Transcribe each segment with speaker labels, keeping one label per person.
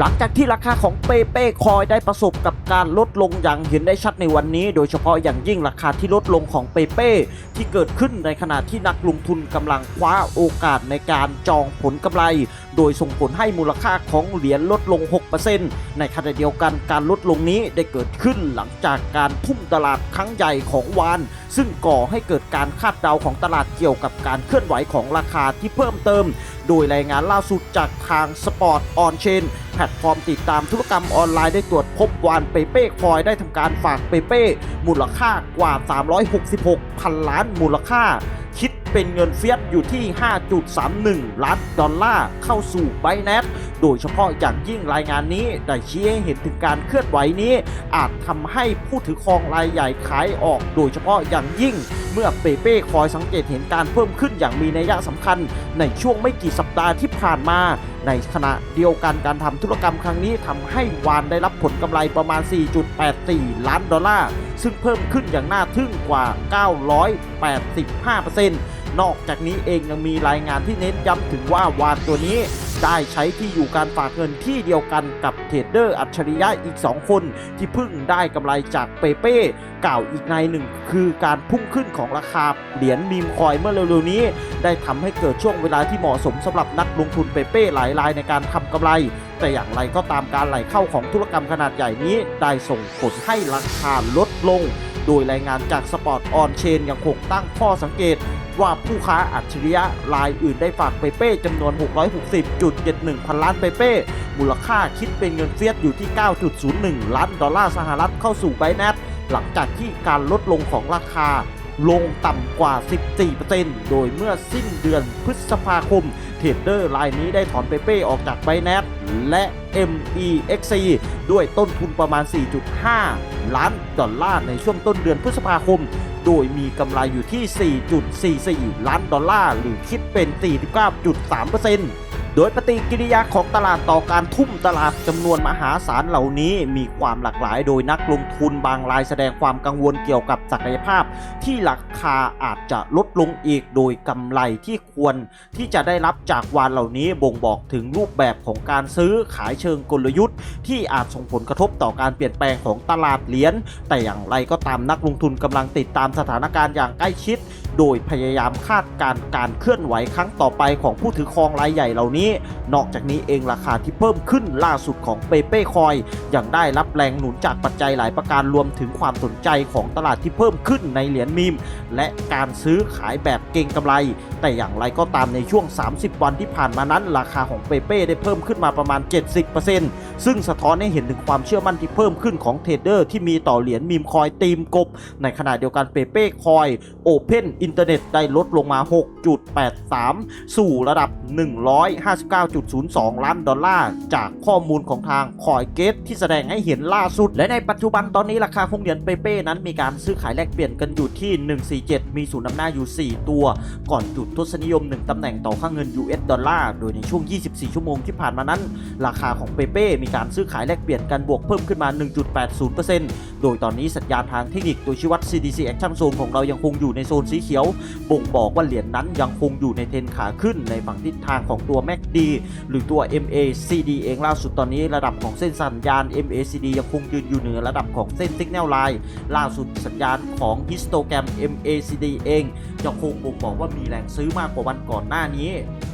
Speaker 1: หลังจากที่ราคาของเปเป้คอยได้ประสบกับการลดลงอย่างเห็นได้ชัดในวันนี้ โดยเฉพาะอย่างยิ่งราคาที่ลดลงของเปเป้ที่เกิดขึ้นในขณะที่นักลงทุนกำลังคว้าโอกาสในการจองผลกำไร โดยส่งผลให้มูลค่าของเหรียญลดลง 6%ในขณะเดียวกันการลดลงนี้ได้เกิดขึ้นหลังจากการทุ่มตลาดครั้งใหญ่ของวาน ซึ่งก่อให้เกิดการคาดเดาของตลาดเกี่ยวกับการเคลื่อนไหวของราคาที่เพิ่มเติม โดยรายงานล่าสุดจากทาง Sport On Chain แพลตฟอร์มติดตามธุรกรรมออนไลน์ได้ตรวจพบวานเปเป้คอยได้ทำการฝากเปเป้มูลค่ากว่า 366พันล้านมูลค่า คิดเป็นเงินเฟียสอยู่ที่ 5.31 ล้านดอลลาร์เข้าสู่ไบแน e โดยเฉพาะอย่างยิ่งรายงานนี้ได้ชี้ให้เห็นถึงการเคลื่อนไหวนี้ อาจทำให้ผู้ถือครองรายใหญ่ขายออก โดยเฉพาะอย่างยิ่ง เมื่อเปเป้คอยสังเกตเห็นการเพิ่มขึ้นอย่างมีนัยสำคัญ ในช่วงไม่กี่สัปดาห์ที่ผ่านมา ในขณะเดียวกันการทำธุรกรรมครั้งนี้ทำให้วานได้รับผลกำไรประมาณ 4.84 ล้านดอลลาร์ ซึ่งเพิ่มขึ้นอย่างน่าทึ่งกว่า 985%นอกจากนี้เองยังมีรายงานที่เน้นย้ำถึงว่าวานตัวนี้ ได้ใช้ที่อยู่การฝากเงินที่เดียวกันกับเทรดเดอร์อัจฉริยะอีก 2 คน ที่เพิ่งได้กำไรจากเปเป้กล่าวอีกในหนึ่งคือการพุ่งขึ้นของราคาเหรียญมีมคอยเมื่อเร็วๆนี้ ได้ทำให้เกิดช่วงเวลาที่เหมาะสมสำหรับนักลงทุนเปเป้หลายรายในการทำกำไร แต่อย่างไรก็ตามการไหลเข้าของธุรกรรมขนาดใหญ่นี้ ได้ส่งผลให้ราคาลดลง โดยรายงานจากสปอร์ตออนเชนยังคงตั้งข้อสังเกต ว่าผู้ค้าอัจฉริยะรายอื่นได้ฝากเปเป้จำนวน 660.71 พันล้านเปเป้ มูลค่าคิดเป็นเงินเฟียสอยู่ที่ 9.01 ล้านดอลลาร์สหรัฐเข้าสู่ไบแนทหลังจากที่การลดลงของราคาลงต่ำกว่า 14%โดยเมื่อสิ้นเดือนพฤษภาคม เทรดเดอร์รายนี้ได้ถอนเปเป้ออกจากไบแนทและ MEXC ด้วยต้นทุนประมาณ 4.5 ล้านดอลลาร์ในช่วงต้นเดือนพฤษภาคม โดยมีกำไรอยู่ที่ 4.44 ล้านดอลลาร์ หรือคิดเป็น 49.3% โดยปฏิกิริยาของตลาดต่อการทุ่มตลาดจำนวนมหาศาลเหล่านี้มีความหลากหลายโดยนักลงทุนบางรายแสดงความกังวลเกี่ยวกับศักยภาพ ที่ราคาอาจจะลดลงอีกโดยกำไรที่ควรที่จะได้รับจากวานเหล่านี้บ่งบอกถึงรูปแบบของการซื้อขายเชิงกลยุทธ์ ที่อาจส่งผลกระทบต่อการเปลี่ยนแปลงของตลาดเหรียญแต่อย่างไรก็ตามนักลงทุนกำลังติดตามสถานการณ์อย่างใกล้ชิด โดยพยายามคาดการณ์การเคลื่อนไหวครั้งต่อไปของผู้ถือครองรายใหญ่เหล่านี้ นอกจากนี้เองราคาที่เพิ่มขึ้นล่าสุดของเปเป้คอยยังได้รับแรงหนุนจากปัจจัยหลายประการรวมถึงความสนใจของตลาดที่เพิ่มขึ้นในเหรียญมีม และการซื้อขายแบบเก่งกำไร แต่อย่างไรก็ตามในช่วง 30 วันที่ผ่านมานั้น ราคาของเปเป้ได้เพิ่มขึ้นมาประมาณ 70% ซึ่งสะท้อนให้เห็นถึงความเชื่อมั่นที่เพิ่มขึ้นของเทรดเดอร์ที่มีต่อเหรียญมีมคอยตีมกบ ในขณะเดียวกันเปเป้คอยโอเพนอินเทอร์เน็ตได้ลดลงมา 6.83 สู่ระดับ 159.02 ล้านดอลลาร์จากข้อมูลของทางคอยเกตที่แสดงให้เห็นล่าสุด และในปัจจุบันตอนนี้ราคาของเหรียญเปเป้นั้นมีการซื้อขายแลกเปลี่ยนกันอยู่ที่ 147 มีศูนย์นำหน้าอยู่ 4 ตัว ก่อนจุดทศนิยม 1ตำแหน่งต่อค่าเงิน US ดอลลาร์โดยในช่วง 24 ชั่วโมงที่ผ่านมานั้น ราคาของเปเป้มีการซื้อขายแลกเปลี่ยนกันบวกเพิ่มขึ้นมา 1.80%โดยตอนนี้สัญญาณทางเทคนิคโดยชี้วัด CDC Action Zone ของเรายังคงอยู่ในโซนสีเขียว บ่งบอกว่าเหรียญนั้นยังคงอยู่ในเทรนขาขึ้นในฝั่งทิศทางของตัว MACD หรือตัว MACD เองล่าสุดตอนนี้ระดับของเส้นสัญญาณ MACD ยังคงยืนอยู่เหนือระดับของเส้น Signal Line ล่าสุดสัญญาณของ Histogram MACD เองยังคงบ่งบอกว่ามีแรงซื้อมากกว่าวันก่อนหน้านี้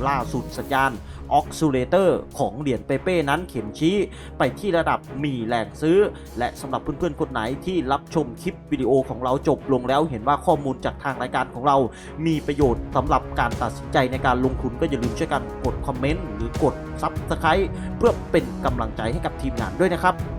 Speaker 1: ล่าสุดสัญญาณออกซูเลเตอร์ของเหรียญเปเป้นั้นเข็มชี้ไปที่ระดับมีแรงซื้อ และสำหรับเพื่อนๆคนไหนที่รับชมคลิปวิดีโอของเราจบลงแล้วเห็นว่าข้อมูลจากทางรายการของเรา มีประโยชน์สำหรับการตัดสินใจในการลงทุนก็อย่าลืมช่วยกันกดคอมเมนต์หรือกดซับสไครต์เพื่อเป็นกำลังใจให้กับทีมงานด้วยนะครับ